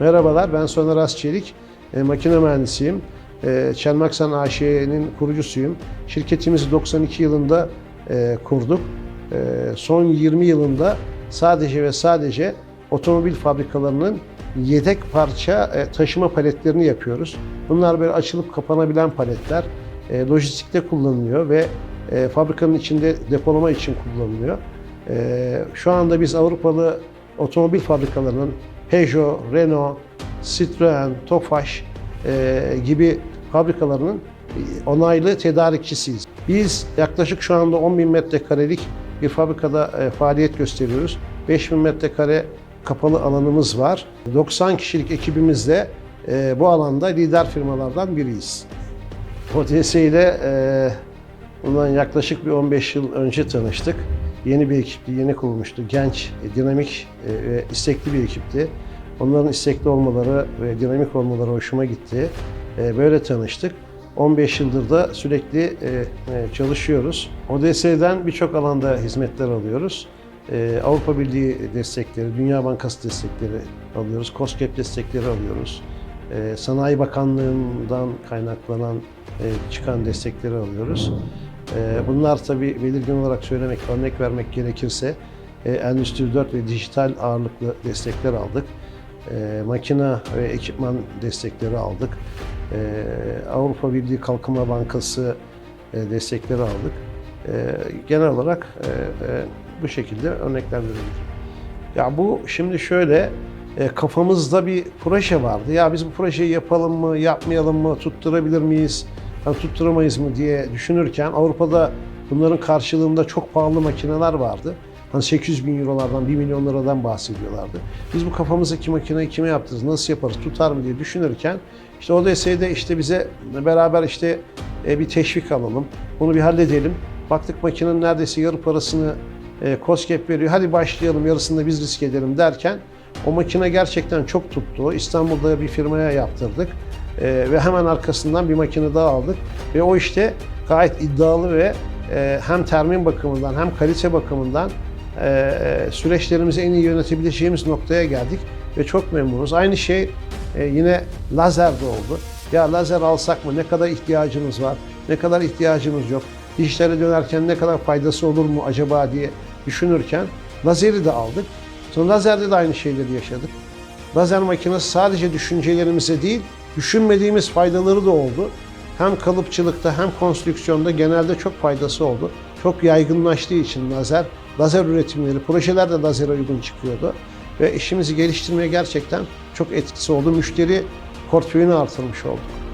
Merhabalar, ben Soner Asçelik, e, makine mühendisiyim. E, Çelmaksan AŞ'nin kurucusuyum. Şirketimizi 92 yılında e, kurduk. E, son 20 yılında sadece ve sadece otomobil fabrikalarının yedek parça e, taşıma paletlerini yapıyoruz. Bunlar böyle açılıp kapanabilen paletler. E, lojistikte kullanılıyor ve e, fabrikanın içinde depolama için kullanılıyor. E, şu anda biz Avrupalı otomobil fabrikalarının Peugeot, Renault, Citroen, Tofaş e, gibi fabrikalarının onaylı tedarikçisiyiz. Biz yaklaşık şu anda 10 bin metrekarelik bir fabrikada e, faaliyet gösteriyoruz. 5 bin metrekare kapalı alanımız var. 90 kişilik ekibimizle e, bu alanda lider firmalardan biriyiz. ODS ile e, bundan yaklaşık bir 15 yıl önce tanıştık. Yeni bir ekipti, yeni kurulmuştu. Genç, e, dinamik e, ve istekli bir ekipti. Onların istekli olmaları ve dinamik olmaları hoşuma gitti. E, Böyle tanıştık. 15 yıldır da sürekli çalışıyoruz. ODS'den birçok alanda hizmetler alıyoruz. Avrupa Birliği destekleri, Dünya Bankası destekleri alıyoruz. COSGAP destekleri alıyoruz. Sanayi Bakanlığı'ndan kaynaklanan çıkan destekleri alıyoruz. E, Bunlar tabii belirgin olarak söylemek, örnek vermek gerekirse e, Endüstri 4 ve dijital ağırlıklı destekler aldık. E, Makine ve ekipman destekleri aldık. E, Avrupa Birliği Kalkınma Bankası e, destekleri aldık. Genel olarak e, bu şekilde örnekler verebilirim. Ya bu şimdi şöyle kafamızda bir proje vardı. Ya biz bu projeyi yapalım mı, yapmayalım mı, tutturabilir miyiz, yani tutturamayız mı diye düşünürken Avrupa'da bunların karşılığında çok pahalı makineler vardı. Hani 800 bin eurolardan, 1 milyon liradan bahsediyorlardı. Biz bu kafamızdaki makineyi kime yaptırırız, nasıl yaparız, tutar mı diye düşünürken işte ODS'de işte bize beraber işte e, bir teşvik alalım, bunu bir halledelim. Baktık makinenin neredeyse yarı parasını e, COSGAP veriyor. Hadi başlayalım yarısını da biz risk edelim derken o makine gerçekten çok tuttu. İstanbul'da bir firmaya yaptırdık. E, ve hemen arkasından bir makine daha aldık. Ve o işte gayet iddialı ve e, hem termin bakımından hem kalite bakımından e, süreçlerimizi en iyi yönetebileceğimiz noktaya geldik. Ve çok memnunuz. Aynı şey e, yine lazerde oldu. Ya lazer alsak mı? Ne kadar ihtiyacımız var? Ne kadar ihtiyacımız yok? Dijitale dönerken ne kadar faydası olur mu acaba diye düşünürken lazeri de aldık. Sonra lazerde de aynı şeyleri yaşadık. Lazer makinesi sadece düşüncelerimize değil, düşünmediğimiz faydaları da oldu. Hem kalıpçılıkta hem konstrüksiyonda genelde çok faydası oldu. Çok yaygınlaştığı için lazer, lazer üretimleri, projeler de lazere uygun çıkıyordu. Ve işimizi geliştirmeye gerçekten çok etkisi oldu. Müşteri portföyünü artırmış olduk.